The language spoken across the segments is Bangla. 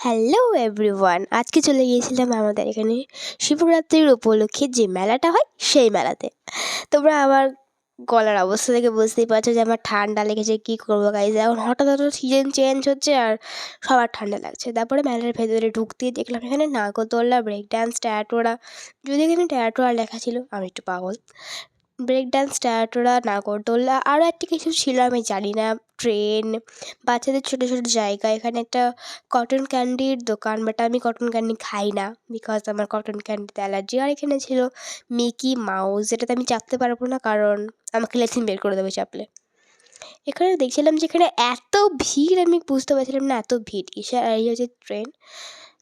হ্যালো এভরিওয়ান আজকে চলে গিয়েছিলাম আমাদের এখানে শিবরাত্রির উপলক্ষে যে মেলাটা হয়, সেই মেলাতে। তোমরা আমার গলার অবস্থা থেকে বুঝতেই পারছ যে আমার ঠান্ডা লেগেছে, কী করব গাইজ এখন হঠাৎ হঠাৎ সিজন চেঞ্জ হচ্ছে আর সবার ঠান্ডা লাগছে। তারপরে মেলার ভেতরে ঢুকতেই দেখলাম এখানে নাগরদোল্লা ব্রেক ডান্স ট্যাটোরা যদি এখানে ট্যাটোরা লেখা ছিল, আমি একটু পাগল। ব্রেক ডান্স ট্যাটোরা নাগরদোল্লা আরও একটা কিছু ছিল, আমি জানি না। ট্রেন বাচ্চাদের ছোটো ছোটো জায়গা। এখানে একটা কটন ক্যান্ডির দোকান বাট আমি কটন ক্যান্ডি খাই না বিকজ আমার কটন ক্যান্ডিতে অ্যালার্জি আর এখানে ছিল মিকি মাউস যেটাতে আমি চাপতে পারব না কারণ আমাকে লেথিন বের করে দেবে চাপলে। এখানে দেখছিলাম যে এখানে এত ভিড়, আমি বুঝতে পারছিলাম না, এত ভিড়। আর এই হচ্ছে ট্রেন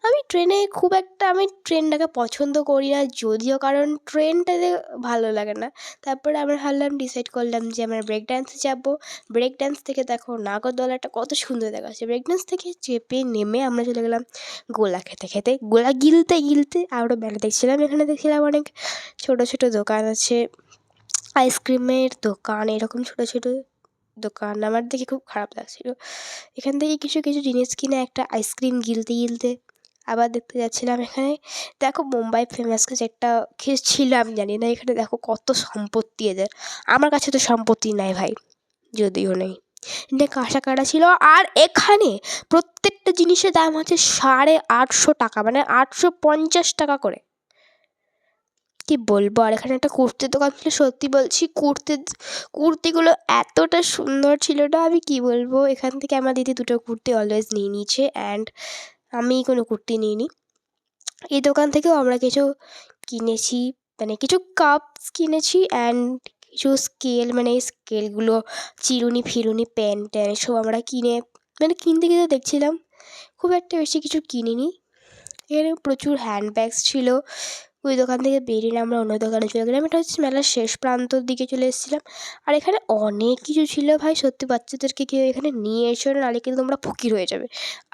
আমি ট্রেনে খুব একটা, আমি ট্রেনটাকে পছন্দ করি না, যদিও কারণ ট্রেনটাতে ভালো লাগে না। তারপরে আমরা ভাবলাম ডিসাইড করলাম যে আমরা ব্রেক ডান্সে যাব। ব্রেক ডান্স থেকে দেখো নাগরদোলাটা কত সুন্দর দেখাচ্ছে ব্রেক ডান্স থেকে চেপে নেমে আমরা চলে গেলাম গোলা খেতে খেতে। গোলা গিলতে গিলতে আরও মেলা দেখছিলাম, এখানে দেখছিলাম অনেক ছোটো ছোটো দোকান আছে। আইসক্রিমের দোকান, এরকম ছোটো ছোটো দোকান। আমার দেখে খুব খারাপ লাগছিল। এখান থেকে কিছু কিছু জিনিস কিনে একটা আইসক্রিম গিলতে গিলতে আবার দেখতে যাচ্ছিলাম এখানে। দেখো মুম্বাই ফেমাস কিছু একটা কিছু ছিল, আমি জানি না, এখানে দেখো কত সম্পত্তি এদের। আমার কাছে তো সম্পত্তি নাই ভাই, যদিও নেই। কাঁসা কাটা ছিল। আর এখানে প্রত্যেকটা জিনিসের দাম হচ্ছে সাড়ে আটশো টাকা মানে আটশো পঞ্চাশ টাকা করে। কি বলব? আর এখানে একটা কুর্তির দোকান ছিল, সত্যি বলছি, কুর্তি, কুর্তিগুলো এতটা সুন্দর ছিল না, আমি কি বলব? এখান থেকে আমার দিদি দুটো কুর্তি অলওয়েজ নিয়ে নিয়েছে অ্যান্ড আমি কোনো কুর্তি নিইনি। এই দোকান থেকেও আমরা কিছু কিনেছি মানে কিছু কাপস কিনেছি অ্যান্ড কিছু স্কেল মানে এই স্কেলগুলো চিরুনি, ফিরুনি পেন ট্যান সব আমরা কিনে মানে কিনতে কিনতে দেখছিলাম, খুব একটা বেশি কিছু কিনিনি। এখানে প্রচুর হ্যান্ড ব্যাগস ছিল ওই দোকান থেকে বেরিয়ে আমরা অন্য দোকানে চলে গেলাম। এটা হচ্ছে মেলার শেষ প্রান্তর দিকে চলে এসেছিলাম। আর এখানে অনেক কিছু ছিল ভাই, সত্যি বাচ্চাদেরকে কেউ এখানে নিয়ে এসো না, নাহলে কিন্তু তোমরা ফকির হয়ে যাবে।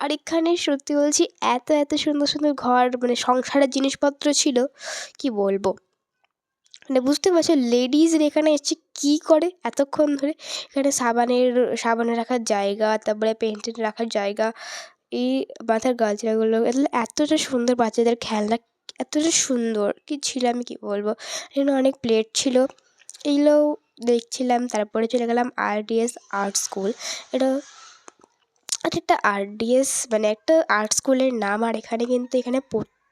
আর এখানে সত্যি বলছি, এত এত সুন্দর সুন্দর ঘর মানে সংসারের জিনিসপত্র ছিল, কি বলব? মানে বুঝতে পারছ লেডিজরা এখানে এসে কী করে এতক্ষণ ধরে? এখানে সাবানের, সাবানে রাখার জায়গা, তারপরে পেন্টিং রাখার জায়গা, এই মাথার গাজরাগুলো এগুলো এতটা সুন্দর বাচ্চাদের খেলনা এতটা সুন্দর কি ছিল আমি কী বলব? এখানে অনেক প্লেট ছিল। এইগুলোও দেখছিলাম, তারপরে চলে গেলাম আরডিএস আর্ট স্কুল এটা এটা একটা আরডিএস মানে একটা আর্ট স্কুলের নাম আর এখানে কিন্তু এখানে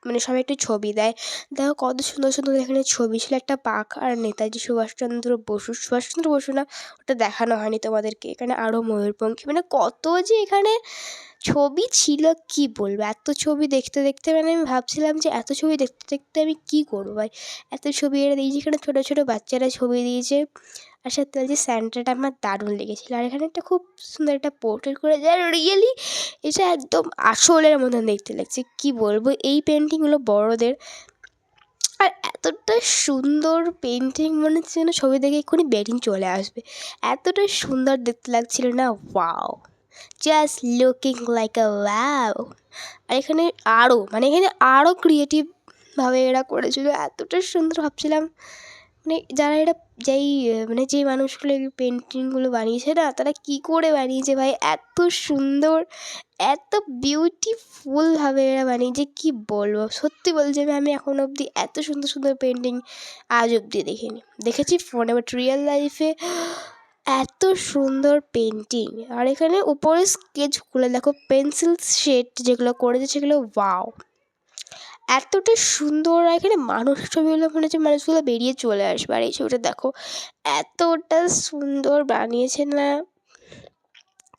মানে সবাই একটু ছবি দেয়। দেখো কত সুন্দর সুন্দর এখানে ছবি ছিল। একটা পাখা আর নেতাজি সুভাষচন্দ্র বসু। সুভাষচন্দ্র বসু না, ওটা দেখানো হয়নি তোমাদেরকে। এখানে আরও ময়ূরপঙ্খী। মানে কত যে এখানে ছবি ছিল, কি বলব? এত ছবি দেখতে দেখতে মানে আমি ভাবছিলাম যে এত ছবি দেখতে দেখতে আমি কী করব ভাই? এত ছবি এরা দিয়েছে। এখানে ছোটো ছোটো বাচ্চারা ছবি দিয়েছে। আর সত্যি বলছি স্যান্টাটা আমার দারুণ লেগেছিলো। আর এখানে একটা খুব সুন্দর একটা পোর্ট্রেট করে আর রিয়েলি এটা একদম আসলের মতন দেখতে লাগছে। কী বলব? এই পেন্টিংগুলো বড়দের। আর এতটা সুন্দর পেন্টিং মনে হচ্ছে যেন ছবি দেখে এক্ষুনি বেরিং চলে আসবে। এতটা সুন্দর দেখতে লাগছিল না? Wow just looking like a wow আর এখানে আরও মানে এখানে আরও ক্রিয়েটিভভাবে এরা করেছিল। এতটা সুন্দর ভাবছিলাম। মানে যারা এটা যেই মানে যেই মানুষগুলো এই পেন্টিংগুলো বানিয়েছে না, তারা কী করে বানিয়েছে ভাই? এত সুন্দর, এত বিউটিফুলভাবে এরা বানিয়েছে, কী বলব? সত্যি বলছি আমি এখন অবধি এত সুন্দর সুন্দর পেন্টিং আজ অবধি দেখিনি। দেখেছি ফোনে বাট রিয়েল লাইফে এত সুন্দর পেন্টিং আর এখানে উপরে স্কেচগুলো দেখো পেন্সিল শেড যেগুলো করেছে, সেগুলো ওয়াও এতটা সুন্দর আর এখানে মানুষ ছবিগুলো মনে হচ্ছে মানুষগুলো বেরিয়ে চলে আসবে। আর এই ছবিটা দেখো, এতটা সুন্দর বানিয়েছে না?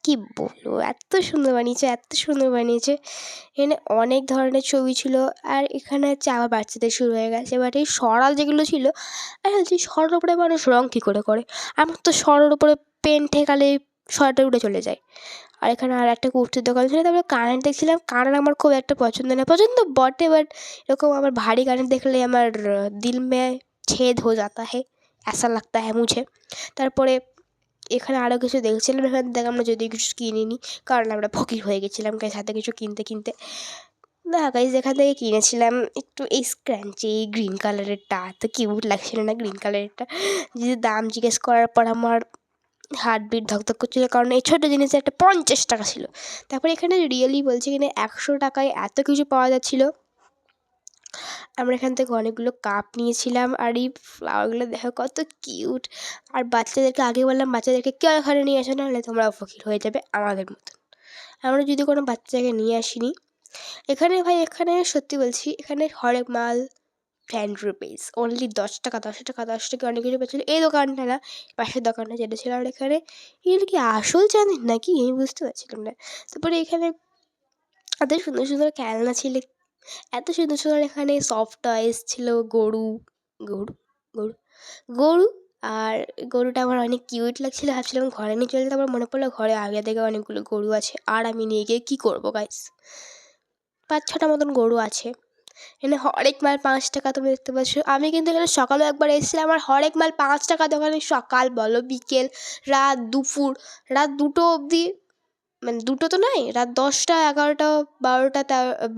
কী বলব? এত সুন্দর বানিয়েছে, এত সুন্দর বানিয়েছে। এখানে অনেক ধরনের ছবি ছিল আর এখানে হচ্ছে আবার বাচ্চাদের শুরু হয়ে গেছে। বাট এই সরাল যেগুলো ছিল, আর ভাবছি সরার উপরে মানুষ রঙ কী করে করে? আমার তো সরার উপরে পেন ঠেকালে সরাটা উঠে চলে যায়। আর এখানে আর একটা কুর্তির দোকান ছিল, তারপরে কানের দেখছিলাম, কানের আমার খুব একটা পছন্দ না। পছন্দ বটে বাট এরকম আমার ভারী কানের দেখলে আমার দিল মে ছেদ হয়ে যাতা হে ऐसा লাগতা হ্যাঁ মুঝে। তারপরে এখানে আরও কিছু দেখছিলাম, এখান থেকে আমরা যদিও কিছু কিনিনি, কারণ আমরা ফকির হয়ে গেছিলাম গাইজ হাতে কিছু কিনতে কিনতে। না গাইজ এখান থেকে কিনেছিলাম একটু এই স্ক্র্যাঞ্চি এই গ্রিন কালারেরটা এত কিউট লাগছিল না গ্রিন কালারেরটা যদি দাম জিজ্ঞেস করার পর আমার হার্টবিট, ধকধক করছিল। কারণ এই ছোটো জিনিসের একটা পঞ্চাশ টাকা ছিল। তারপরে এখানে রিয়েলি বলছি কিনা, একশো টাকায় এত কিছু পাওয়া যাচ্ছিল। আমরা এখান থেকে অনেকগুলো কাপ নিয়েছিলাম। আর এই ফ্লাওয়ারগুলো দেখো কত কিউট আর বাচ্চাদেরকে আগে বললাম, বাচ্চাদেরকে কেউ এখানে নিয়ে আসো নাহলে তোমরা ফকির হয়ে যাবে আমাদের মতন। আমরা যদি কোনো বাচ্চাকে নিয়ে আসিনি, এখানে ভাই, এখানে সত্যি বলছি, এখানে হরেক মাল টেন রুপিস অনলি দশ টাকা দশ টাকা দশ টাকা অনেক কিছু পাচ্ছিলো এই দোকানটা না, পাশের দোকানটা যেটা ছিল আর এখানে। এগুলো কি আসল চাঁদির নাকি? আমি বুঝতে পারছিলাম না। তারপরে এখানে এত সুন্দর সুন্দর খেলনা ছিল। এত সুন্দর সুন্দর এখানে সফট টয়েস ছিল, গরু গরু গরু গরু, আর গরুটা আমার অনেক কিউট লাগছিল। ভাবছিলাম ঘরে নিয়ে চলে আমার মনে পড়ল ঘরে আগে থেকে অনেকগুলো গরু আছে, আর আমি নিয়ে গিয়ে কী করব গাইস পাঁচ ছটা মতন গরু আছে। এখানে হরেক মাল পাঁচ টাকা তুমি দেখতে পাচ্ছ। আমি কিন্তু এখানে সকালেও একবার এসেছিলাম আমার হরেক মাল পাঁচ টাকা দোকানে সকাল বলো, বিকেল, রাত, দুপুর, রাত দুটো অবধি মানে দুটো তো নয় রাত দশটা, এগারোটা, বারোটা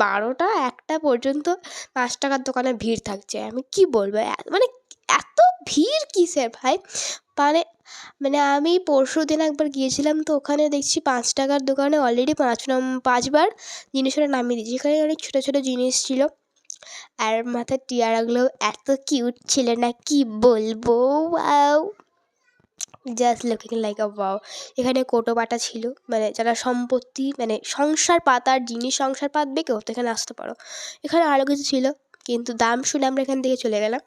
বারোটা, একটা পর্যন্ত পাঁচ টাকার দোকানে ভিড় থাকছে। আমি কি বলব মানে এত ভিড় কিসের ভাই? মানে মানে আমি পরশু দিন একবার গিয়েছিলাম তো ওখানে দেখছি পাঁচ টাকার দোকানে অলরেডি পাঁচ নম, পাঁচবার জিনিসটা নামিয়ে দিয়েছি এখানে অনেক ছোটো ছোটো জিনিস ছিল। আর মাথার টিয়ারাগুলো এত কিউট ছিল না, কি বলব? Just looking like a wow এখানে কোটো বাটা ছিল মানে যারা সম্পত্তি মানে সংসার পাতার জিনিস সংসার পাতবে কেউ তো এখানে আসতে পারো। এখানে আরও কিছু ছিল, কিন্তু দাম শুনে আমরা এখান থেকে চলে গেলাম।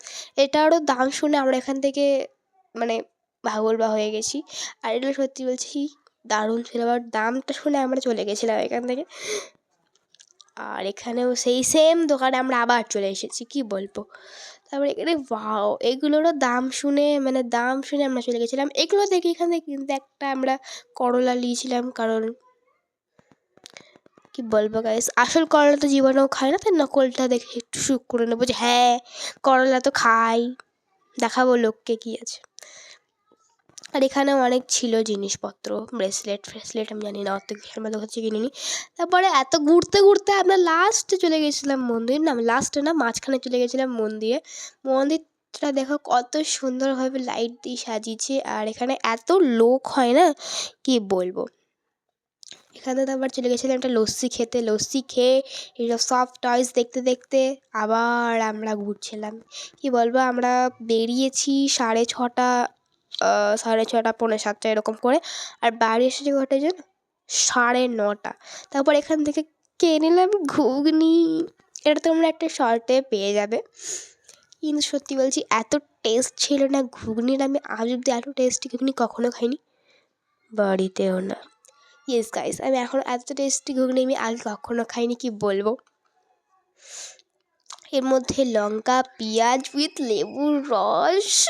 এটারও দাম শুনে আমরা এখান থেকে মানে পাগল বা হয়ে গেছি। আর এটা সত্যি বলছি, দারুণ ছিল, আবার দামটা শুনে আমরা চলে গেছিলাম এখান থেকে। আর এখানেও সেই সেম দোকানে আমরা আবার চলে এসেছি, কি বলব? তারপরে এখানে ওয়াও এগুলোরও দাম শুনে মানে দাম শুনে আমরা চলে গেছিলাম। এগুলো দেখে এখান থেকে কিন্তু একটা আমরা করলা নিয়েছিলাম, কারণ কি বলব গাইস আসল করলা তো জীবনেও খায় না, তাই নকলটা দেখে একটু সুখ করে নেব যে হ্যাঁ করলা তো খাই। দেখাবো লোককে কী আছে। আর এখানে অনেক ছিল জিনিসপত্র ব্রেসলেট ফ্রেসলেট, আমি জানি না, অত কিছু আমরা কাছে কিনিনি। তারপরে এত ঘুরতে ঘুরতে আমরা লাস্টে চলে গেছিলাম মন্দির, না লাস্টে না, মাঝখানে চলে গেছিলাম মন্দিরে। মন্দিরটা দেখো কত সুন্দরভাবে লাইট দিয়ে সাজিয়েছে, আর এখানে এত লোক হয় না, কি বলব? এখানে তো আবার চলে গেছিলাম একটা লস্যি খেতে, লস্যি খেয়ে এইসব সফট টয়েস দেখতে দেখতে আবার আমরা ঘুরছিলাম। কি বলব, আমরা বেরিয়েছি সাড়ে ছটা সাড়ে ছটা পৌনে সাতটা, এরকম করে। আর বাড়ি এসেছি কটা জানো সাড়ে নটা। তারপর এখান থেকে কিনে নিলাম ঘুগনি। এটা তোমরা একটা শর্টে পেয়ে যাবে। কিন্তু সত্যি বলছি, এত টেস্ট ছিল না ঘুগনির। আমি আজ অব্দি এত টেস্টি ঘুগনি কখনো খাইনি। বাড়িতেও না। ইয়েস গাইস আমি এখন এত টেস্টি ঘুগনি আমি আগে কখনো খাইনি, কি বলব? এর মধ্যে লঙ্কা, পেঁয়াজ উইথ লেবুর রস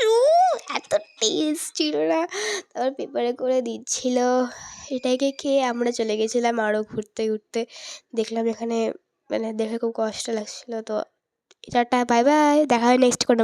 এত টেস্ট ছিল না। তারপর পেপারে করে দিচ্ছিল। এটাকে খেয়ে আমরা চলে গেছিলাম আরও ঘুরতে ঘুরতে। দেখলাম এখানে মানে দেখে খুব কষ্ট লাগছিল। তো এটা বাই বাই দেখা হয় নেক্সট কোনো